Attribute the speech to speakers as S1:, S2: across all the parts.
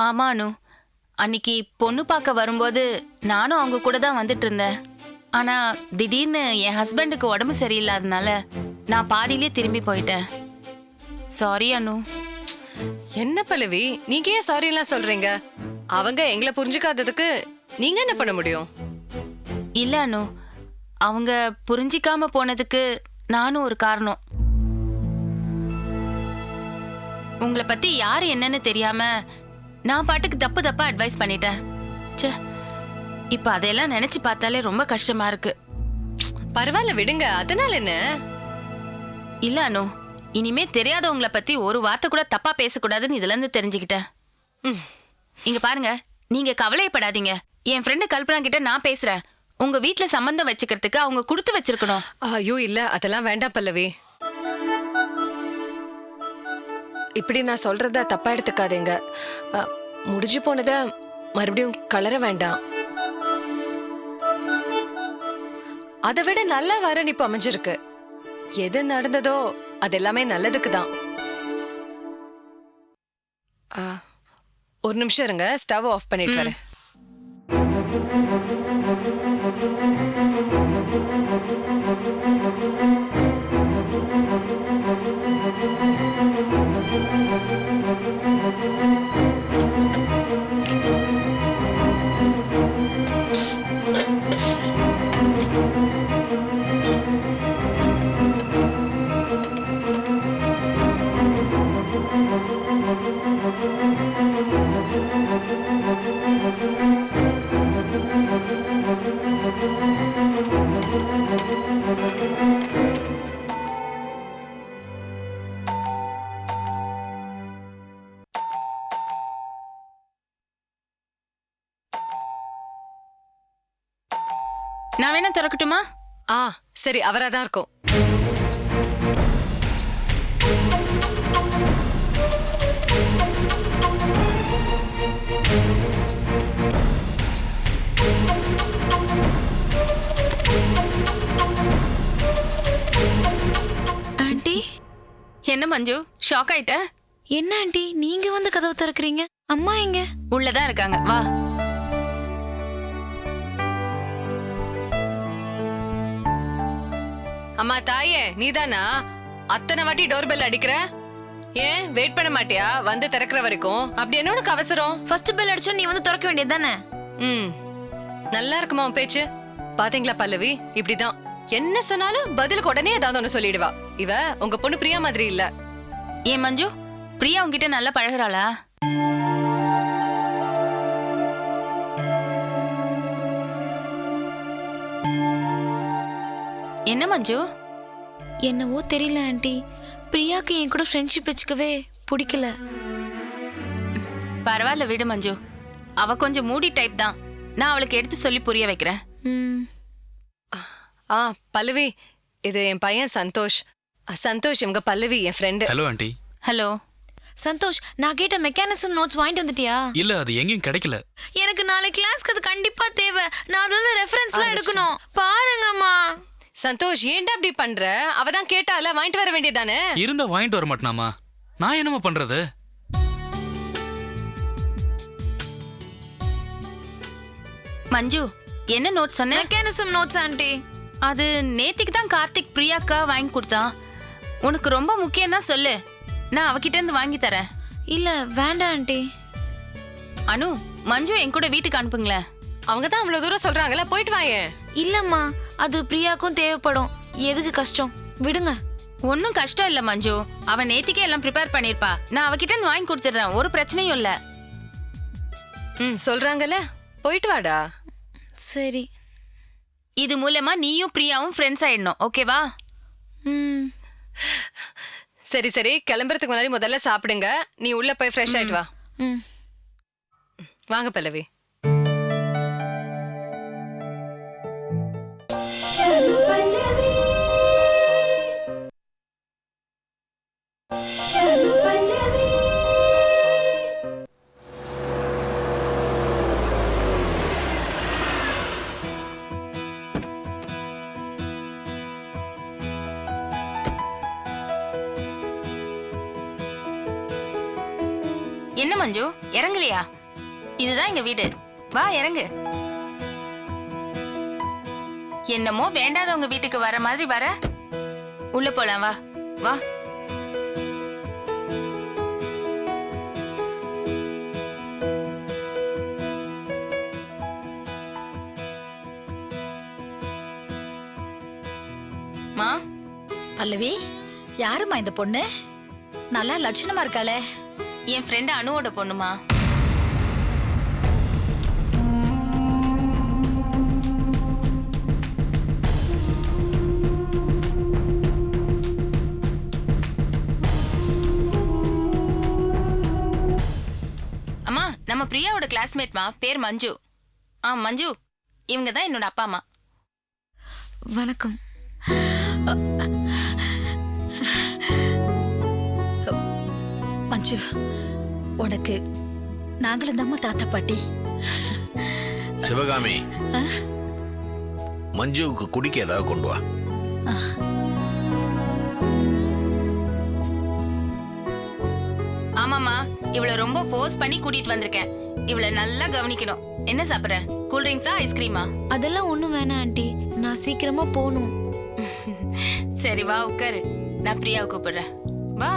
S1: ஆமா அனு. அன்னைக்கு பொண்ணு பார்க்க வரும்போது நானும் அவங்க கூட தான் வந்துட்டு இருந்தேன். ஆனா திடீர்னு என் ஹஸ்பண்டுக்கு உடம்பு சரியில்லாதனால நான் பாதியிலே திரும்பி போயிட்டேன். சாரி அனு.
S2: என்ன பல்லவி? நீங்க ஏன் சாரி எல்லாம் சொல்றீங்க? அவங்க எங்களை புரிஞ்சுக்காததுக்கு நீங்க என்ன பண்ண முடியும்?
S1: இல்ல அனு. அவங்க புரிஞ்சிக்காம போனதுக்கு நானும் ஒரு காரணம். உங்களை பத்தி யாரு என்னன்னு தெரியாம நான் பாட்டுக்கு தப்பு தப்பா அட்வைஸ் பண்ணிட்டேன். ச்சே இப்ப அதையெல்லாம் நினைச்சு பார்த்தாலே ரொம்ப கஷ்டமா இருக்கு.
S2: பரவாயில்ல விடுங்க. அதனால என்ன?
S1: இல்ல அனு. இனிமே தெரியாதவங்கள பத்தி ஒரு வார்த்தை கூட தப்பா பேசக்கூடாதுன்னு இதுல இருந்து தெரிஞ்சுக்கிட்டேன்.
S2: ம்.
S1: இங்க பாருங்க. நீங்க கவலையப்படாதீங்க. என் ஃப்ரெண்டு கல்பனா கிட்ட நான் பேசுறேன். உங்க வீட்ல சம்பந்தம் வச்சுக்கிறதுக்கு அவங்க கொடுத்து வச்சிருக்கணும்.
S2: ஐயோ இல்ல. அதெல்லாம் வேண்டாம் பல்லவி. இப்படி நான் சொல்றத தப்பா எடுத்துக்காதீங்க. முடிஞ்சு போனத மறுபடியும் கலர வேண்டாம். அதை விட நல்ல வரன் இப்ப அமைஞ்சிருக்கு. எது நடந்ததோ அது எல்லாமே நல்லதுக்கு தான். ஒரு நிமிஷம் இருங்க ஸ்டவ் ஆஃப் பண்ணிட்டு வரேன்.
S1: வேணா திறக்கட்டுமா?
S2: ஆ சரி அவரா தான் இருக்கும்.
S3: ஆண்டி?
S1: என்ன மஞ்சு ஷாக் ஆயிட்ட?
S3: என்ன ஆண்டி நீங்க வந்து கதவு திறக்கறீங்க? அம்மா எங்க?
S1: உள்ளதான் இருக்காங்க வா.
S2: அம்மா தாயே நீதானா? அத்தனை வாட்டி டோர் பெல் அடிக்கிற? ஏன்? வெயிட் பண்ண மாட்டியா? வந்து திறக்கிற வரைக்கும். அப்படி என்ன உனக்கு அவசரம்?
S3: ஃபர்ஸ்ட் பெல் அடிச்சா நீ வந்து திறக்க வேண்டியது தானே?
S2: ம். நல்லா இருக்குமா உன் பேச்சு? பாத்தீங்களா பல்லவி? இப்படிதான். என்ன சொன்னாலும் பதிலுக்கு உடனே ஏதாவது ஒண்ணு சொல்லிடுவா. இவ உங்க பொண்ணு பிரியா மாதிரி இல்ல.
S1: ஏன் மஞ்சு? பிரியா உன்கிட்ட நல்லா பழகுறாளா? என்ன மஞ்சு?
S3: என்னவோ தெரியல ஆண்டி. பிரியாக்கு என் கூட ஃப்ரெண்ட்ஷிப் வச்சுக்கவே பிடிக்கல.
S1: பரவாயில்ல விடு மஞ்சு. அவ கொஞ்சம் மூடி டைப் தான். நான் அவளுக்கு எடுத்து சொல்லி புரிய வைக்கிறேன்.
S3: ம்.
S2: ஆ பல்லவி. இது என் பையன் சந்தோஷ். சந்தோஷ் இவங்க பல்லவி என் friend
S4: hello aunty.
S1: Hello
S3: Santosh நான் கேட்ட மெக்கானிசம் நோட்ஸ் வாங்கிட்டு வந்துட்டியா?
S4: இல்ல அது எங்கேயும் கிடைக்கல.
S3: எனக்கு நாளை கிளாஸ்க்கு அது கண்டிப்பா தேவை. நான் அதுல ரெஃபரன்ஸ்லாம் எடுக்கணும். பாருங்கம்மா.
S2: சந்தோஷ் ஏன்டா அப்படி பண்ற? அவ தான் கேட்டால வாங்கிட்டு வர வேண்டியதானே
S4: இருந்தா வாங்கிட்டு வர மாட்டேனாமா நான் என்னம்மா பண்றது?
S1: மஞ்சு என்ன நோட் சொன்ன?
S3: மெக்கானிசம் நோட்ஸ் ஆண்டி
S1: அது நேத்திக்கு தான் கார்த்திக் பிரியாக்கா வாங்கி கொடுத்தான் உனக்கு ரொம்ப முக்கியம்னா சொல்லு. நான் அவகிட்ட இருந்து வாங்கி தரேன்.
S3: இல்ல வேண்டாம் ஆண்டி
S1: அனு மஞ்சு என் கூட வீட்டுக்கு அனுப்புங்களேன்.
S2: அவங்க தான் அவ்வளவு தூரம் சொல்றாங்கல்ல போயிட்டு வாயேன்.
S3: இல்லம்மா அது பிரியாக்கும் தேவைப்படும். எதுக்கு கஷ்டம்? விடுங்க.
S1: ஒன்றும் கஷ்டம் இல்லை மஞ்சு. அவன் நேத்திக்கே எல்லாம் ப்ரிப்பேர் பண்ணியிருப்பா நான் அவகிட்ட இருந்து வாங்கி கொடுத்துட்றேன். ஒரு பிரச்சனையும் இல்லை.
S2: ம் சொல்றாங்கல்ல? போயிட்டு வாடா.
S3: சரி.
S1: இது மூலமா நீயும் பிரியாவும் ஃப்ரெண்ட்ஸ் ஆயிடணும். ஓகேவா
S3: ம்.
S2: சரி சரி. கிளம்புறதுக்கு முன்னாடி முதல்ல சாப்பிடுங்க. நீ உள்ள போய் ஃப்ரெஷ் ஆயிட்டு வா.
S3: ம்.
S2: வாங்க பல்லவி.
S1: என்ன மஞ்சு? இறங்கலையா? இதுதான் எங்க வீடு. வா இறங்கு. என்னமோ வேண்டாதவங்க வீட்டுக்கு வர மாதிரி வர. உள்ள போலாம் வா. வா.
S5: பல்லவி யாரும்மா இந்த பொண்ணு? நல்லா லட்சணமா இருக்காளே.
S1: என் ஃப்ரெண்டு அனுவோட பொண்ணுமா? அம்மா நம்ம பிரியாவோட கிளாஸ்மேட்மா பேர் மஞ்சு. ஆ மஞ்சு இவங்க தான் என்னோட அப்பா அம்மா
S3: வணக்கம்.
S5: மஞ்சு உனக்கு நாங்களும் தாம்மா தாத்தா பாட்டி.
S6: சிவகாமி? மஞ்சுவுக்கு குடிக்க ஏதாவது கொண்டு வா.
S1: ஆமாம்மா இவளை ரொம்ப ஃபோர்ஸ் பண்ணி கூட்டிட்டு வந்திருக்கேன். இவளை நல்லா கவனிக்கணும். என்ன சாப்பிடுற? கூல் ட்ரிங்க்ஸா ஐஸ்கிரீமா
S3: அதெல்லாம் ஒண்ணும் வேணாம் ஆண்டி. நான் சீக்கிரமா போகணும்.
S1: சரி வா உட்காரு. நான் பிரியாவை கூப்பிடுறேன். வா.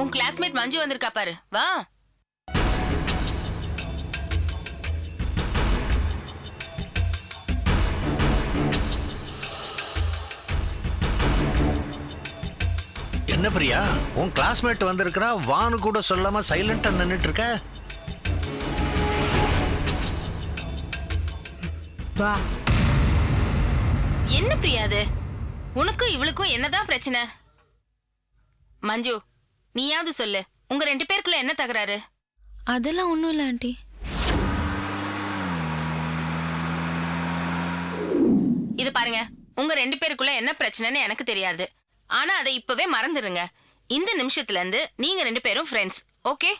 S1: உன் கிளாஸ்மேட் மஞ்சு வந்திருக்கா பாரு. வா.
S6: என்ன பிரியா? உன் கிளாஸ்மேட் வந்திருக்கிறா வான்னு கூட சொல்லாம சைலண்டா நின்னுட்டு இருக்க
S7: வா.
S1: என்ன பிரியா அது? உனக்கும் இவளுக்கும் என்னதான் பிரச்சனை? மஞ்சு நீயாவது சொல்லு. உங்க ரெண்டு பேருக்குள்ள என்ன தகராறு?
S3: அதெல்லாம் ஒண்ணும் இல்ல ஆண்டி.
S1: இது பாருங்க. உங்க ரெண்டு பேருக்குள்ள என்ன பிரச்சனைன்னு எனக்கு தெரியாது. ஆனா அதை இப்பவே மறந்துடுங்க இந்த நிமிஷத்துல இருந்து நீங்க ரெண்டு பேரும் ஃப்ரெண்ட்ஸ் ஓகே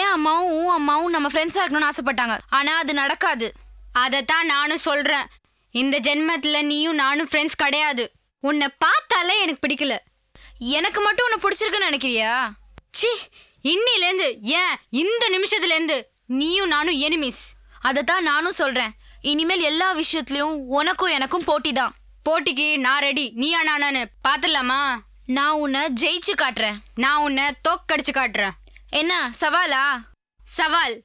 S7: ஏன் அம்மாவும் உன் அம்மாவும் நம்ம ஃப்ரெண்ட்ஸா இருக்கணும்னு ஆசைப்பட்டாங்க. ஆனா அது நடக்காது. அதைத்தான் நானும் சொல்றேன். இந்த ஜென்மத்துல நீயும் நானும் ஃப்ரெண்ட்ஸ் கிடையாது. உன்னை பார்த்தாலே எனக்கு பிடிக்கல.
S3: எனக்கு மட்டும் உன்னை பிடிச்சிருக்குன்னு நினைக்கிறியா?
S7: சி இன்னிலேருந்து ஏன் இந்த நிமிஷத்துல இருந்து நீயும் நானும் எனிமிஸ்
S3: அதைத்தான் நானும் சொல்றேன். இனிமேல் எல்லா விஷயத்துலயும் உனக்கும் எனக்கும் போட்டி தான்.
S7: போட்டிக்கு நான் ரெடி நீயா நானானு பாத்துடலாமா
S3: நான் உன்னை ஜெயிச்சு காட்டுறேன்.
S7: நான் உன்னை தோக்கடிச்சு காட்டுறேன்.
S3: என்ன சவாலா?
S7: சவால்.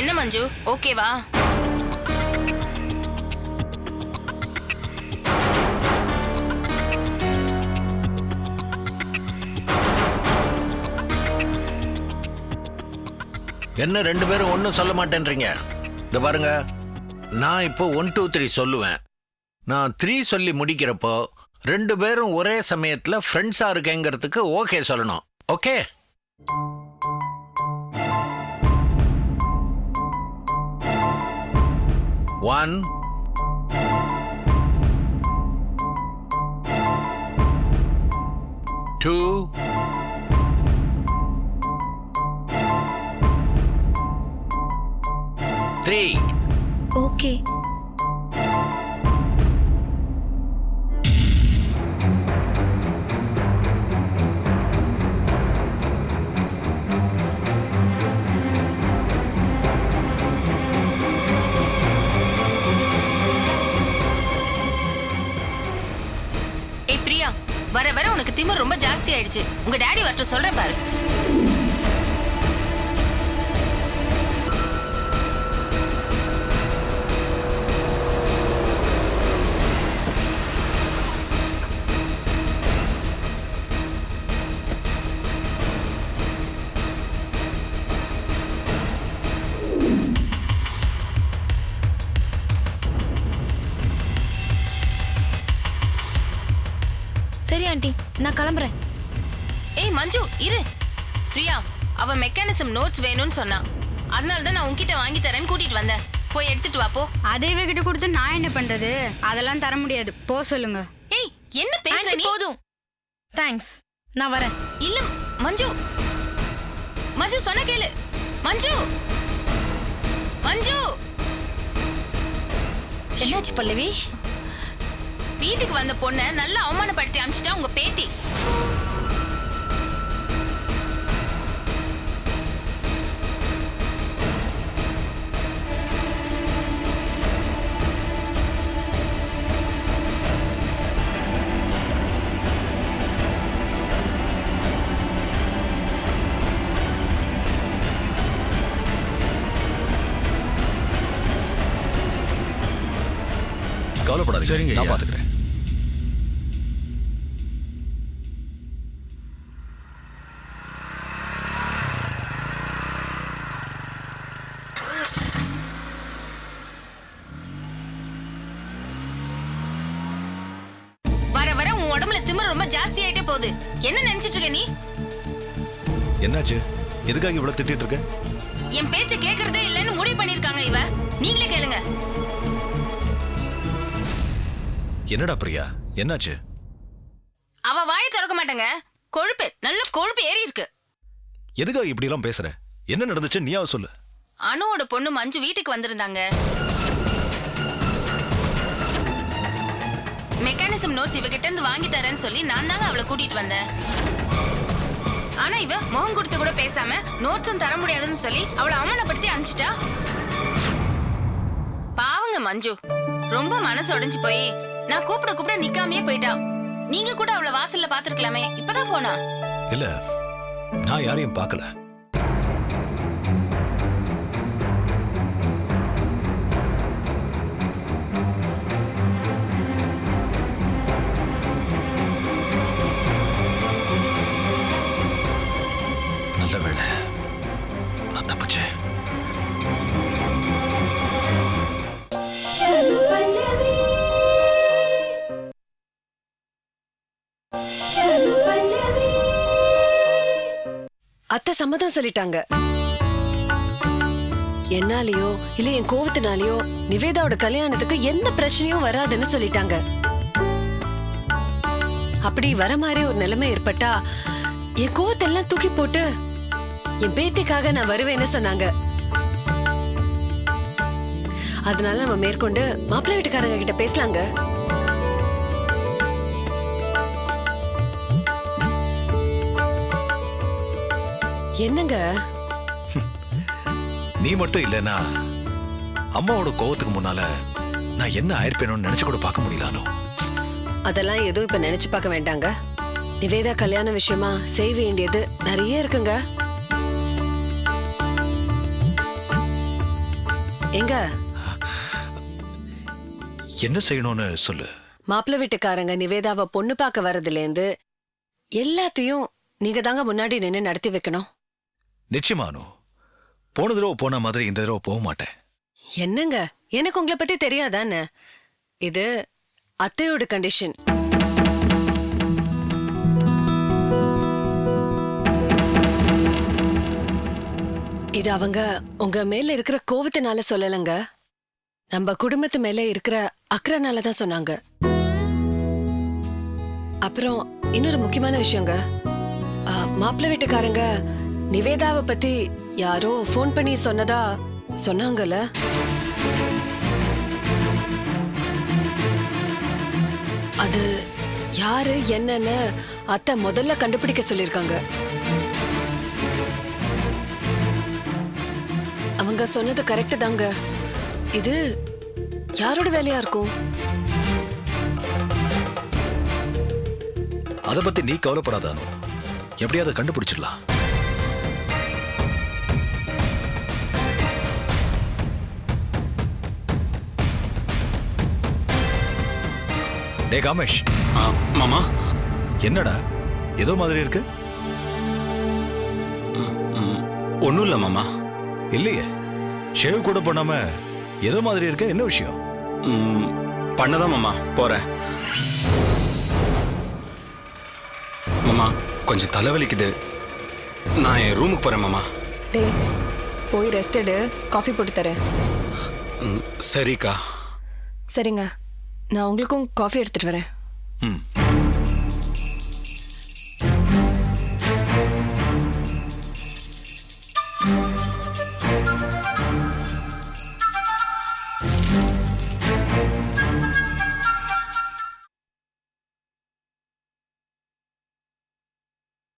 S1: என்ன மஞ்சு? ஓகேவா
S6: என்ன ரெண்டு பேரும் ஒன்றும் சொல்ல மாட்டேன்றீங்க? இந்த பாருங்க. நான் இப்போ ஒன் டூ த்ரீ சொல்லுவேன். நான் த்ரீ சொல்லி முடிக்கிறப்போ ரெண்டு பேரும் ஒரே சமயத்தில் ஃப்ரெண்ட்ஸாக இருக்கேங்கிறதுக்கு ஓகே சொல்லணும். Okay one two three
S3: okay
S1: வர வர உனக்கு திமிர் ரொம்ப ஜாஸ்தி ஆயிடுச்சு. உங்க டேடி வரட்டும் சொல்றேன் பாரு.
S3: நான் கிளம்புறேன்.
S1: ஏய் மஞ்சு இரு. பிரியா அவ மெக்கானிசம் நோட்ஸ் வேணும்னு சொன்னா. அதனால தான் நான் உன்கிட்ட வாங்கி தரேன்னு கூட்டிட்டு வந்தேன். போய் எடுத்துட்டு வா போ.
S7: அதை இவகிட்ட கொடுத்து நான் என்ன பண்றது? அதெல்லாம் தர முடியாது. போ சொல்லுங்க.
S1: ஏய் என்ன பேசுற நீ?
S3: போதும். தேங்க்ஸ் நான் வரேன்.
S1: இல்ல மஞ்சு. மஞ்சு சொன்ன கேளு. மஞ்சு. மஞ்சு.
S5: என்னாச்சு பல்லவி?
S1: வீட்டுக்கு வந்த பொண்ணை நல்லா அவமானப்படுத்தி அனுப்பிச்சிட்டா உங்க பேத்தி.
S8: கவலைப்படாதீங்க.
S4: சரிங்க
S8: நான். பாத்துக்கிறேன்.
S1: உடம்புல திமிரு ரொம்ப ஜாஸ்தி ஆயிட்டே போகுது. என்ன நினைச்சிட்டு இருக்க நீ?
S8: என்னாச்சு? எதுக்காக இவ்வளவு திட்டிட்டு இருக்க?
S1: என் பேச்ச கேக்குறதே இல்லைன்னு முடிவு பண்ணிருக்காங்க இவ. நீங்களே கேளுங்க.
S8: என்னடா பிரியா? என்னாச்சு?
S1: அவ வாயை திறக்க மாட்டாங்க. கொழுப்பு நல்ல கொழுப்பு ஏறி இருக்கு.
S8: எதுக்காக இப்படி எல்லாம் பேசுற? என்ன நடந்துச்சு? நீயாவது சொல்லு.
S1: அனுவோட பொண்ணு மஞ்சு வீட்டுக்கு வந்திருந்தாங்க. மெக்கானிசம் நோட்ஸ் இவகிட்ட இருந்து வாங்கி தரேன்னு சொல்லி நான் தாங்க அவளை கூட்டிட்டு வந்தேன். ஆனா இவ முகம் கொடுத்து கூட பேசாம நோட்ஸும் தர முடியாதுன்னு சொல்லி அவளை அவமானப்படுத்தி அனுப்பிச்சிட்டா. பாவங்க மஞ்சு. ரொம்ப மனசு உடைஞ்சு போய். நான் கூப்பிட கூப்பிட நிக்காமயே போயிட்டா. நீங்க கூட அவளை வாசல்ல பாத்துருக்கலாமே இப்பதான் போனா?
S8: இல்ல நான் யாரையும் பார்க்கல.
S2: சொல்லிட்டாங்க. என்னாலயோ இல்ல என் கோவத்தினாலயோ நிவேதாவோட கல்யாணத்துக்கு எந்த பிரச்சனையும் வராதுன்னு சொல்லிட்டாங்க. அப்படி வர மாதிரி ஒரு நிலைமை ஏற்பட்டா என் கோவத்தெல்லாம் தூக்கி போட்டு என் பேத்திக்காக நான் வருவேன்னு சொன்னாங்க. அதனால நம்ம மேற்கொண்டு மாப்பிள்ளை வீட்டுக்காரங்க கிட்ட பேசலாங்க. என்னங்க?
S8: நீ மட்டும் இல்லைன்னா அம்மாவோட கோவத்துக்கு முன்னால நான் என்ன ஆயிருப்பேனோன்னு நினைச்சு கூட பார்க்க முடியலானோ?
S2: அதெல்லாம் எதுவும் இப்ப நினைச்சு பார்க்க வேண்டாங்க. நிவேதா கல்யாண விஷயமா செய்ய வேண்டியது நிறைய இருக்குங்க. எங்க?
S8: என்ன செய்யணும்னு சொல்லு.
S2: மாப்பிள்ளை வீட்டுக்காரங்க நிவேதாவை பொண்ணு பார்க்க வர்றதுலேருந்து எல்லாத்தையும் நீங்க தாங்க முன்னாடி நின்று நடத்தி வைக்கணும்.
S8: நிச்சயமானு போன தடவை போன மாதிரி இந்த தடவை போக மாட்டேன்.
S2: என்னங்க? எனக்கு உங்களை பத்தி தெரியாதானே? இது அத்தையோட கண்டிஷன் இது அவங்க உங்க மேல இருக்கிற கோவத்தினால சொல்லலங்க. நம்ம குடும்பத்து மேல இருக்கிற அக்கறைனால தான் சொன்னாங்க. அப்புறம் இன்னொரு முக்கியமான விஷயங்க. மாப்பிள்ளை வீட்டுக்காரங்க நிவேதாவை பத்தி யாரோ ஃபோன் பண்ணி சொன்னதா சொன்னாங்கல்ல? அது யாரு என்னன்னு அத்தை முதல்ல கண்டுபிடிக்க சொல்லிருக்காங்க அவங்க சொன்னது கரெக்ட் தாங்க. இது யாரோட வேலையா இருக்கும்?
S8: அதை பத்தி நீ கவலைப்படாதானோ எப்படியாவது கண்டுபிடிச்சிடலாம். டே காமேஷ்.
S4: ஆ, மாமா?
S8: என்னடா? ஏதோ மாதிரி இருக்கு?
S4: ஒன்றும் இல்லை மாமா.
S8: இல்லையே. ஷேவ் கூட பண்ணாம ஏதோ மாதிரி இருக்க? என்ன விஷயம்?
S4: ம், பண்ணதான் மாமா. போகிறேன் கொஞ்சம் தலைவலிக்குது. நான் என் ரூமுக்கு போறேன் மாமா.
S2: டேய் போய் ரெஸ்ட் எடு. காஃபி போட்டு தரேன்.
S4: ம், சரிக்கா.
S2: சரிங்க. நான் உங்களுக்கும் காஃபி எடுத்துட்டு வரேன்.
S8: ம்.